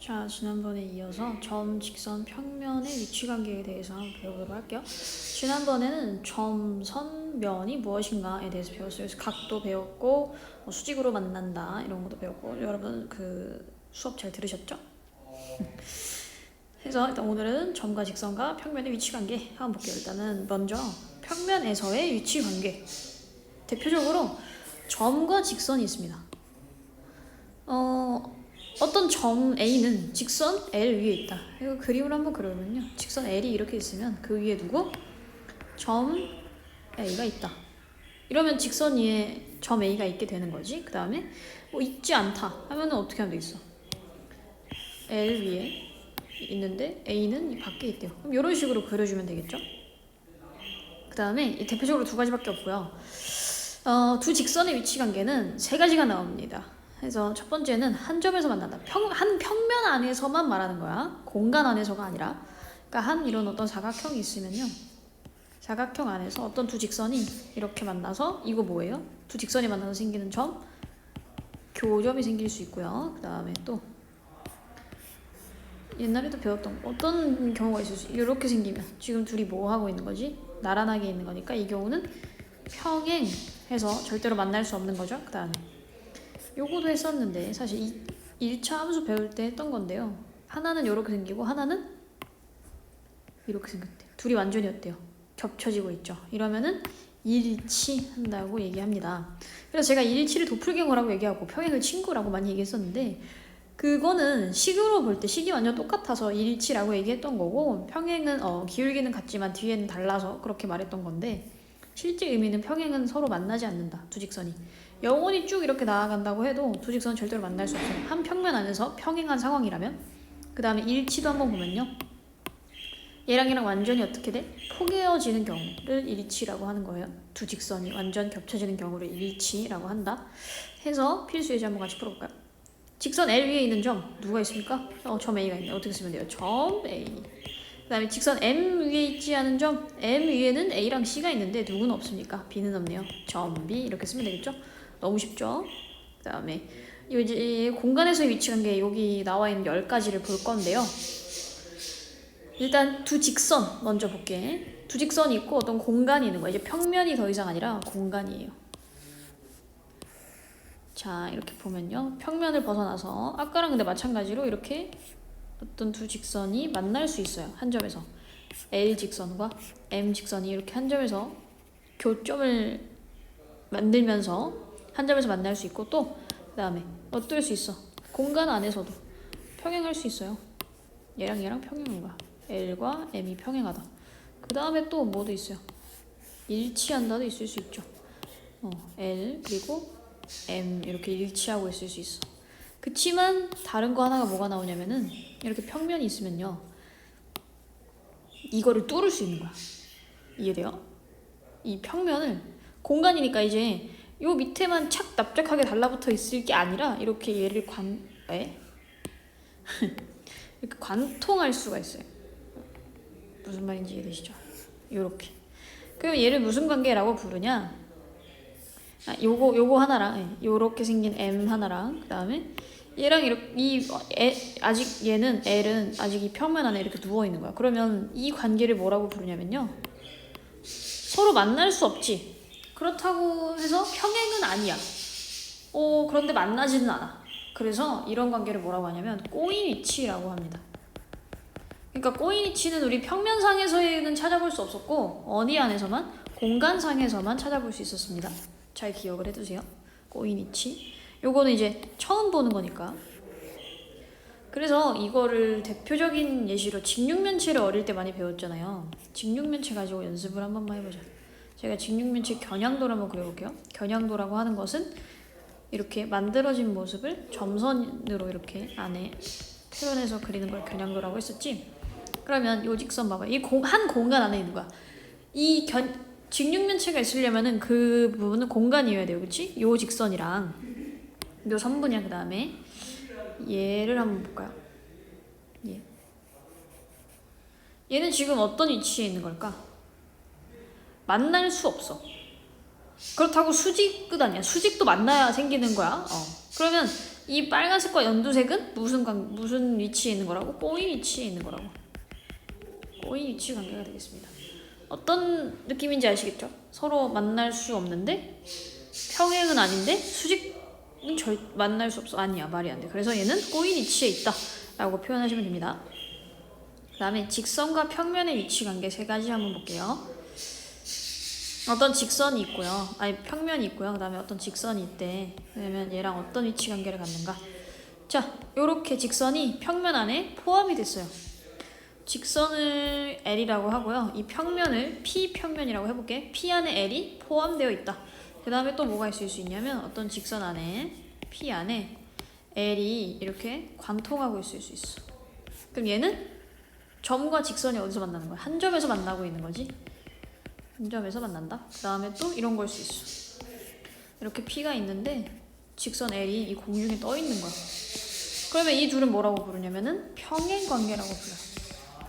자, 지난번에 이어서 점, 직선, 평면의 위치 관계에 대해서 한번 배워보도록 할게요. 지난번에는 점, 선, 면이 무엇인가에 대해서 배웠어요. 그래서 각도 배웠고, 뭐 수직으로 만난다 이런 것도 배웠고, 여러분 그 수업 잘 들으셨죠? 그래서 일단 오늘은 점과 직선과 평면의 위치 관계 한번 볼게요. 일단은 먼저 평면에서의 위치 관계. 대표적으로 점과 직선이 있습니다. 어, 어떤 점 A는 직선 L 위에 있다. 이거 그림을 한번 그려보면요. 직선 L이 이렇게 있으면 그 위에 누구? 점 A가 있다. 이러면 직선 위에 점 A가 있게 되는 거지. 그 다음에 뭐 있지 않다 하면은 어떻게 하면 되겠어? L 위에 있는데 A는 이 밖에 있대요. 그럼 이런 식으로 그려주면 되겠죠? 그 다음에 대표적으로 두 가지밖에 없고요. 어, 두 직선의 위치 관계는 세 가지가 나옵니다. 그래서 첫 번째는 한 점에서 만난다. 평, 한 평면 안에서만 말하는 거야. 공간 안에서가 아니라. 그러니까 한 이런 어떤 사각형이 있으면요. 사각형 안에서 어떤 두 직선이 이렇게 만나서 이거 뭐예요? 두 직선이 만나서 생기는 점 교점이 생길 수 있고요. 그 다음에 또 옛날에도 배웠던 거. 어떤 경우가 있을 수 이렇게 생기면 지금 둘이 뭐 하고 있는 거지? 나란하게 있는 거니까 이 경우는 평행해서 절대로 만날 수 없는 거죠. 그 다음에 요거도 했었는데 사실 이 1차 함수 배울 때 했던 건데요. 하나는 이렇게 생기고 하나는 이렇게 생겼대요. 둘이 완전히 어때요? 겹쳐지고 있죠. 이러면은 일치한다고 얘기합니다. 그래서 제가 일치를 도플갱어라고 얘기하고 평행을 친구라고 많이 얘기했었는데 그거는 식으로 볼 때 식이 완전 똑같아서 일치라고 얘기했던 거고 평행은 어, 기울기는 같지만 뒤에는 달라서 그렇게 말했던 건데 실제 의미는 평행은 서로 만나지 않는다. 두 직선이. 영원히 쭉 이렇게 나아간다고 해도 두 직선은 절대로 만날 수 없어요. 한 평면 안에서 평행한 상황이라면 그 다음에 일치도 한번 보면요. 얘랑 얘랑 완전히 어떻게 돼? 포개어지는 경우를 일치라고 하는 거예요. 두 직선이 완전 겹쳐지는 경우를 일치라고 한다. 해서 필수 예제 한번 같이 풀어볼까요? 직선 L 위에 있는 점 누가 있습니까? 어, 점 A가 있네. 어떻게 쓰면 돼요? 점 A. 그 다음에 직선 M 위에 있지 않은 점 M 위에는 A랑 C가 있는데 누구는 없습니까? B는 없네요. 점 B 이렇게 쓰면 되겠죠? 너무 쉽죠? 그 다음에 이 이제 공간에서의 위치 관계 여기 나와 있는 10가지를 볼 건데요. 일단 두 직선 먼저 볼게. 두 직선이 있고 어떤 공간이 있는 거야. 이제 평면이 더 이상 아니라 공간이에요. 자, 이렇게 보면요. 평면을 벗어나서 아까랑 근데 마찬가지로 이렇게 어떤 두 직선이 만날 수 있어요. 한 점에서. L 직선과 M 직선이 이렇게 한 점에서 교점을 만들면서 한 점에서 만날 수 있고 또 그다음에 어떨 수 있어? 공간 안에서도 평행할 수 있어요. 얘랑 얘랑 거야. L과 M이 평행하다. 그 다음에 또 뭐도 있어요. 일치한다도 있을 수 있죠. 어, L 그리고 M 이렇게 일치하고 있을 수 있어. 그치만 다른 거 하나가 뭐가 나오냐면은 이렇게 평면이 있으면요. 이거를 뚫을 수 있는 거야. 이해돼요? 이 평면을 공간이니까 이제 요 밑에만 착 납작하게 달라붙어 있을 게 아니라 이렇게 얘를 관 에? 이렇게 관통할 수가 있어요. 무슨 말인지 이해되시죠? 요렇게. 그럼 얘를 무슨 관계라고 부르냐? 아, 요거 요거 하나랑 예, 요렇게 생긴 M 하나랑 그 다음에 얘랑 이렇게 이 애, 아직 얘는 L은 아직 이 평면 안에 이렇게 누워 있는 거야. 그러면 이 관계를 뭐라고 부르냐면요. 서로 만날 수 없지. 그렇다고 해서 평행은 아니야. 어, 그런데 만나지는 않아. 그래서 이런 관계를 뭐라고 하냐면 꼬인 위치라고 합니다. 그러니까 꼬인 위치는 우리 평면상에서는 찾아볼 수 없었고 어디 안에서만 공간상에서만 찾아볼 수 있었습니다. 잘 기억을 해두세요. 꼬인 위치. 요거는 이제 처음 보는 거니까. 그래서 이거를 대표적인 예시로 직육면체를 어릴 때 많이 배웠잖아요. 직육면체 가지고 연습을 한 번만 해보자. 제가 직육면체 겨냥도를 한번 그려볼게요. 겨냥도라고 하는 것은 이렇게 만들어진 모습을 점선으로 이렇게 안에 표현해서 그리는 걸 겨냥도라고 했었지. 그러면 요 직선 봐봐. 이 한 공간 안에 있는 거야. 이 견, 직육면체가 있으려면은 그 부분은 공간이어야 돼요. 그치? 요 직선이랑 요 선분이야. 그 다음에 얘를 한번 볼까요? 얘. 얘는 지금 어떤 위치에 있는 걸까? 만날 수 없어. 그렇다고 수직 끝 아니야. 수직도 만나야 생기는 거야. 어. 그러면 이 빨간색과 연두색은 무슨 관 무슨 위치에 있는 거라고? 꼬인 위치에 있는 거라고. 꼬인 위치 관계가 되겠습니다. 어떤 느낌인지 아시겠죠? 서로 만날 수 없는데 평행은 아닌데 수직은 절 만날 수 없어. 아니야 말이 안 돼. 그래서 얘는 꼬인 위치에 있다라고 표현하시면 됩니다. 그다음에 직선과 평면의 위치 관계 세 가지 한번 볼게요. 어떤 직선이 있고요. 아니 평면이 있고요. 그다음에 어떤 직선이 있대. 그러면 얘랑 어떤 위치 관계를 갖는가? 자, 요렇게 직선이 평면 안에 포함이 됐어요. 직선을 L이라고 하고요. 이 평면을 P 평면이라고 해볼게. P 안에 L이 포함되어 있다. 그 다음에 또 뭐가 있을 수 있냐면 어떤 직선 안에 P 안에 L이 이렇게 관통하고 있을 수 있어. 그럼 얘는 점과 직선이 어디서 만나는 거야? 한 점에서 만나고 있는 거지. 한 점에서 만난다. 그 다음에 또 이런 걸 수 있어. 이렇게 P가 있는데 직선 L이 이 공중에 떠 있는 거야. 그러면 이 둘은 뭐라고 부르냐면은 평행 관계라고 불러요.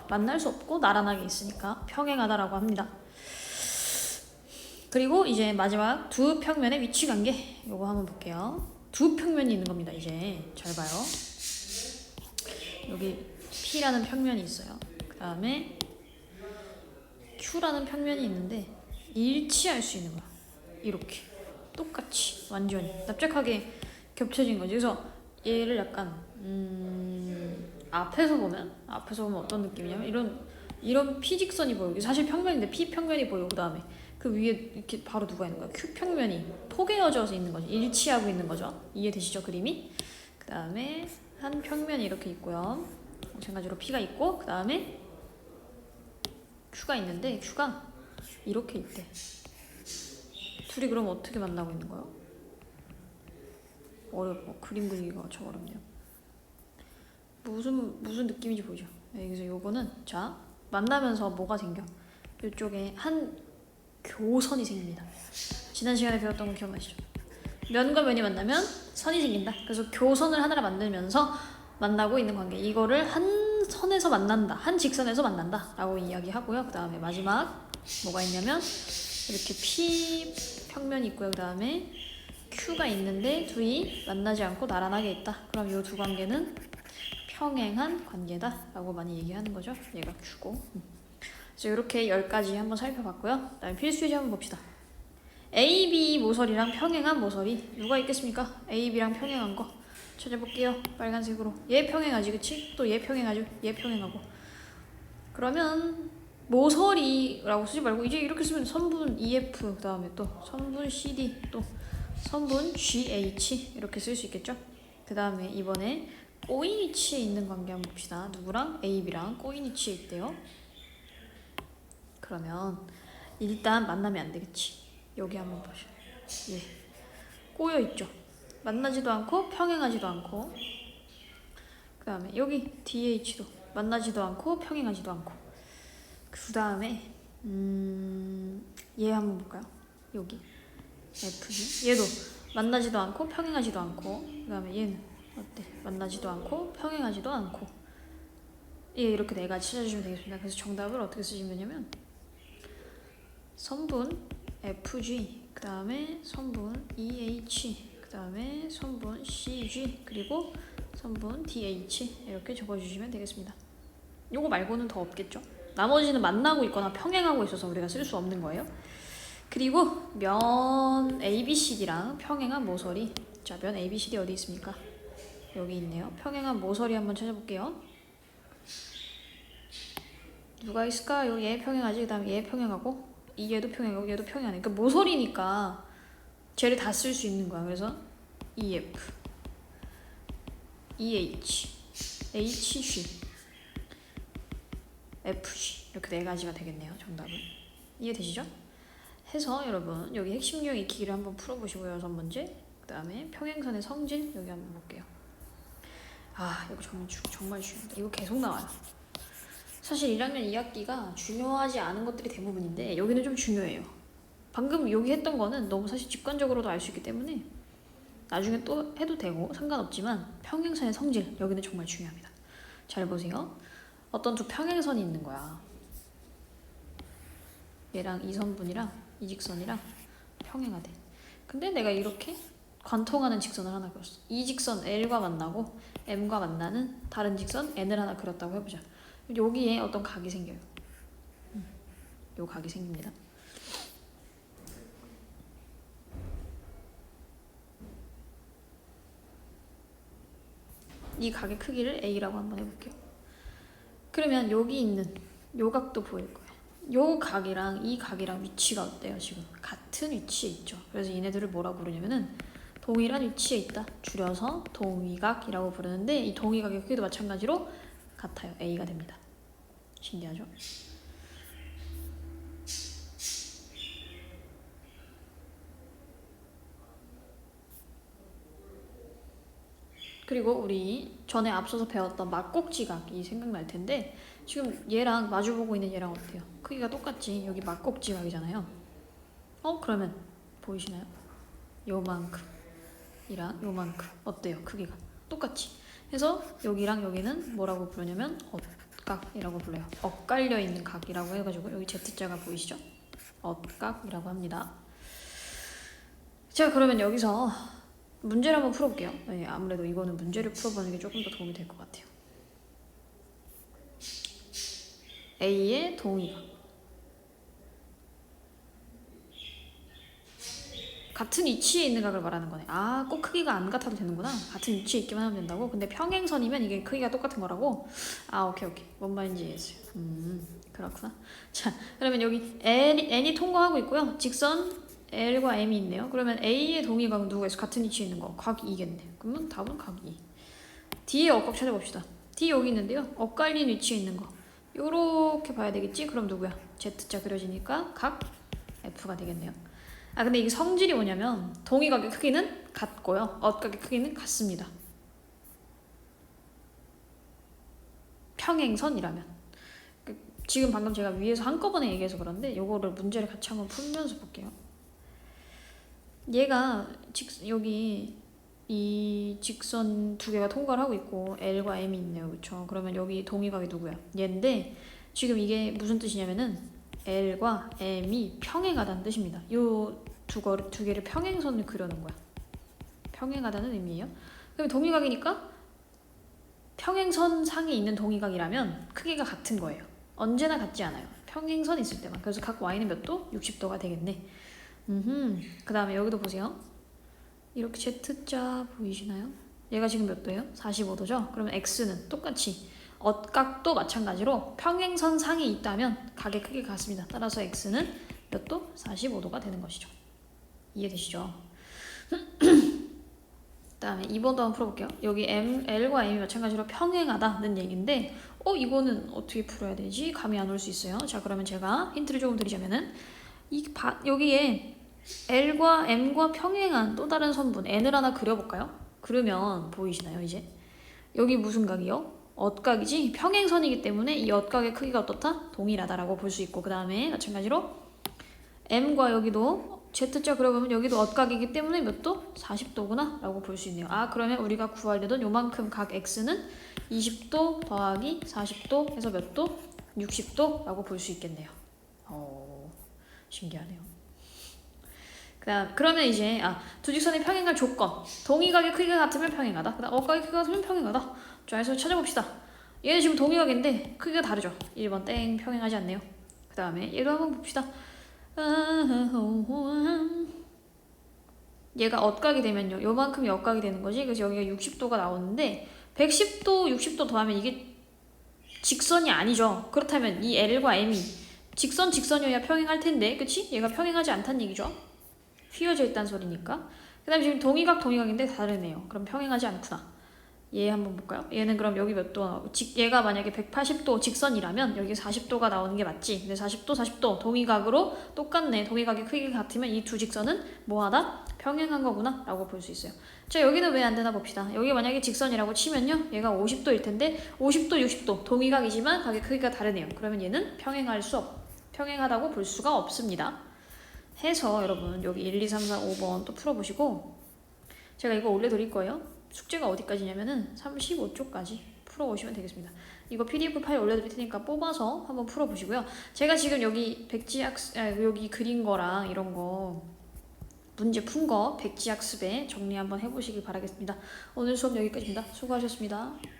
만날 수 없고 나란하게 있으니까 평행하다라고 합니다. 그리고 이제 마지막 두 평면의 위치 관계 요거 한번 볼게요. 두 평면이 있는 겁니다. 이제 잘 봐요. 여기 P라는 평면이 있어요. 그 다음에 Q라는 평면이 있는데 일치할 수 있는 거야. 이렇게 똑같이 완전히 납작하게 겹쳐진 거지. 그래서 얘를 약간 음, 앞에서 보면 앞에서 보면 어떤 느낌이냐면 이런 이런 피직선이 보여. 이게 사실 평면인데 P 평면이 보여. 그 다음에 그 위에 이렇게 바로 누가 있는 거야? Q 평면이 포개어져서 있는 거죠. 일치하고 있는 거죠. 이해되시죠 그림이? 그 다음에 한 평면이 이렇게 있고요. 마찬가지로 P가 있고 그 다음에 Q가 있는데 Q가 이렇게 있대. 둘이 그럼 어떻게 만나고 있는 거야? 어렵고 그림 그리기가 참 어렵네요. 무슨 무슨 느낌인지 보죠. 네, 그래서 요거는 자 만나면서 뭐가 생겨? 이쪽에 한 교선이 생깁니다. 지난 시간에 배웠던 거 기억나시죠? 면과 면이 만나면 선이 생긴다. 그래서 교선을 하나를 만들면서 만나고 있는 관계. 이거를 한 선에서 만난다. 한 직선에서 만난다 라고 이야기하고요. 그 다음에 마지막 뭐가 있냐면 이렇게 P 평면이 있고요. 그 다음에 Q가 있는데 둘이 만나지 않고 나란하게 있다. 그럼 이 두 관계는 평행한 관계다 라고 많이 얘기하는 거죠. 얘가 Q고. 음. 그래서 이렇게 열 가지 한번 살펴봤고요. 그 다음에 필수 예제 한번 봅시다. A, B 모서리랑 평행한 모서리 누가 있겠습니까? A, B랑 평행한 거 찾아볼게요. 빨간색으로 얘 평행하지, 그치? 또 얘 평행하죠. 얘 평행하고. 그러면 모서리라고 쓰지 말고 이제 이렇게 쓰면 선분 EF 그 다음에 또 선분 CD 또 선분 GH 이렇게 쓸 수 있겠죠? 그 다음에 이번에 꼬인 위치에 있는 관계 한번 봅시다. 누구랑 AB랑 꼬인 위치에 있대요. 그러면 일단 만나면 안 되겠지. 여기 한번 보셔. 예. 꼬여 있죠. 만나지도 않고 평행하지도 않고. 그 다음에 여기 DH도 만나지도 않고 평행하지도 않고. 그 다음에 음, 얘 한번 볼까요? 여기 FG. 얘도 만나지도 않고 평행하지도 않고. 그 다음에 얘는 어때? 만나지도 않고 평행하지도 않고. 예, 이렇게 네 가지 찾아주시면 되겠습니다. 그래서 정답을 어떻게 쓰시면 되냐면 선분 FG 그 다음에 선분 EH 그 다음에 선분 CG 그리고 선분 DH 이렇게 적어주시면 되겠습니다. 요거 말고는 더 없겠죠? 나머지는 만나고 있거나 평행하고 있어서 우리가 쓸 수 없는 거예요. 그리고 면 ABCD랑 평행한 모서리 자, 면 ABCD 어디 있습니까? 여기 있네요. 평행한 모서리 한번 찾아볼게요. 누가 있을까요? 얘 평행하지. 그다음 얘 평행하고 이 얘도 평행하고 얘도 평행하네. 그러니까 모서리니까 쟤를 다 쓸 수 있는 거야. 그래서 EF, EH, HG, FG 이렇게 네 가지가 되겠네요. 정답은 이해되시죠? 해서 여러분 여기 핵심 유형 익히기를 한번 풀어보시고요. 여섯 번째. 그다음에 평행선의 성질 여기 한번 볼게요. 아 이거 정말 주, 정말 중요합니다. 이거 계속 나와요. 사실 1학년 2학기가 중요하지 않은 것들이 대부분인데 여기는 좀 중요해요. 방금 여기 했던 거는 너무 사실 직관적으로도 알 수 있기 때문에 나중에 또 해도 되고 상관없지만 평행선의 성질 여기는 정말 중요합니다. 잘 보세요. 어떤 두 평행선이 있는 거야. 얘랑 이 선분이랑 이 직선이랑 평행하대. 근데 내가 이렇게 관통하는 직선을 하나 그렸어. 이 직선 L과 만나고 M과 만나는 다른 직선 N을 하나 그렸다고 해보자. 여기에 어떤 각이 생겨요. 음, 요 각이 생깁니다. 이 각의 크기를 A라고 한번 해볼게요. 그러면 여기 있는 요 각도 보일 거예요. 요 각이랑 이 각이랑 위치가 어때요? 지금 같은 위치에 있죠. 그래서 얘네들을 뭐라고 부르냐면은 동일한 위치에 있다. 줄여서 동위각이라고 부르는데 이 동위각의 크기도 마찬가지로 같아요. A가 됩니다. 신기하죠? 그리고 우리 전에 앞서서 배웠던 막꼭지각이 생각날 텐데 지금 얘랑 마주보고 있는 얘랑 어때요? 크기가 똑같지. 여기 막꼭지각이잖아요. 어? 그러면 보이시나요? 요만큼 이랑 요만큼 어때요? 크기가 똑같이. 해서 여기랑 여기는 뭐라고 부르냐면 엇각이라고 불러요. 엇갈려 있는 각이라고 해가지고 여기 Z자가 보이시죠? 엇각이라고 합니다. 자 그러면 여기서 문제를 한번 풀어볼게요. 네, 아무래도 이거는 문제를 풀어보는 게 조금 더 도움이 될 것 같아요. A의 동의각. 같은 위치에 있는 각을 말하는 거네. 아, 꼭 크기가 안 같아도 되는구나. 같은 위치에 있기만 하면 된다고. 근데 평행선이면 이게 크기가 똑같은 거라고. 아, 오케이, 오케이. 뭔 말인지 이해했어요. 음, 그렇구나. 자, 그러면 여기 L, N이 통과하고 있고요. 직선 L과 M이 있네요. 그러면 A의 동의각은 누가 있어? 같은 위치에 있는 거. 각 2겠네. 그러면 답은 각 2. D의 억각 찾아봅시다. D 여기 있는데요. 엇갈린 위치에 있는 거. 요렇게 봐야 되겠지? 그럼 누구야? Z자 그려지니까 각 F가 되겠네요. 아 근데 이게 성질이 뭐냐면 동의각의 크기는 같고요. 엇각의 크기는 같습니다. 평행선이라면. 그 지금 방금 제가 위에서 한꺼번에 얘기해서 그런데 요거를 문제를 같이 한번 풀면서 볼게요. 얘가 직 여기 이 직선 두 개가 통과를 하고 있고 L과 M이 있네요. 그렇죠? 그러면 여기 동의각이 누구야? 얘인데 지금 이게 무슨 뜻이냐면은 L과 M이 평행하다는 뜻입니다. 요두 두 개를 평행선을 그려놓은 거야. 평행하다는 의미예요. 그럼 동의각이니까 평행선 상에 있는 동의각이라면 크기가 같은 거예요. 언제나 같지 않아요. 평행선 있을 때만. 그래서 각 y는 몇 도? 60도가 되겠네. 음, 그 다음에 여기도 보세요. 이렇게 Z자 보이시나요? 얘가 지금 몇 도예요? 45도죠? 그러면 X는 똑같이 엇각도 마찬가지로 평행선 상에 있다면 각의 크기가 같습니다. 따라서 X는 몇 도? 45도가 되는 것이죠. 이해되시죠? 다음에 2번도 한번 풀어볼게요. 여기 M, L과 M이 마찬가지로 평행하다는 얘기인데 어 이거는 어떻게 풀어야 되지? 감이 안 올 수 있어요. 자 그러면 제가 힌트를 조금 드리자면은 이 바, 여기에 L과 M과 평행한 또 다른 선분 N을 하나 그려볼까요? 그러면 보이시나요 이제? 여기 무슨 각이요? 엇각이지 평행선이기 때문에 이 엇각의 크기가 어떻다? 동일하다라고 볼 수 있고 그 다음에 마찬가지로 M과 여기도 Z자 그려보면 여기도 엇각이기 때문에 몇 도? 40도구나 라고 볼 수 있네요 아 그러면 우리가 구하려던 요만큼 각 X는 20도 더하기 40도 해서 몇 도? 60도 라고 볼 수 있겠네요 어 신기하네요 그다음 그러면 이제 아 두 직선의 평행할 조건. 동의각의 크기가 같으면 평행하다. 그다음 어각의 크기가 같으면 평행하다. 자 해서 찾아봅시다. 얘는 지금 동의각인데 크기가 다르죠. 1번 땡 평행하지 않네요. 그 다음에 얘도 한번 봅시다. 얘가 엇각이 되면요. 요만큼이 엇각이 되는 거지. 그래서 여기가 60도가 나오는데 110도 60도 더하면 이게 직선이 아니죠. 그렇다면 이 L과 M이 직선 직선이어야 평행할 텐데. 그치? 얘가 평행하지 않다는 얘기죠 휘어져 있다는 소리니까. 그 다음에 지금 동의각 동의각인데 다르네요. 그럼 평행하지 않구나. 얘 한번 볼까요? 얘는 그럼 여기 몇 도, 직, 얘가 만약에 180도 직선이라면 여기 40도가 나오는 게 맞지. 근데 40도, 40도 동의각으로 똑같네. 동의각의 크기가 같으면 이 두 직선은 뭐하다? 평행한 거구나. 라고 볼 수 있어요. 자, 여기는 왜 안 되나 봅시다. 여기 만약에 직선이라고 치면요. 얘가 50도일 텐데 50도, 60도 동의각이지만 각의 크기가 다르네요. 그러면 얘는 평행할 수 없, 평행하다고 볼 수가 없습니다. 해서 여러분 여기 1, 2, 3, 4, 5번 또 풀어보시고 제가 이거 올려드릴 거예요. 숙제가 어디까지냐면은 35쪽까지 풀어보시면 되겠습니다. 이거 PDF 파일 올려드릴 테니까 뽑아서 한번 풀어보시고요. 제가 지금 여기 백지 학 아, 여기 그린 거랑 이런 거 문제 푼 거 백지학습에 정리 한번 해보시길 바라겠습니다. 오늘 수업 여기까지입니다. 수고하셨습니다.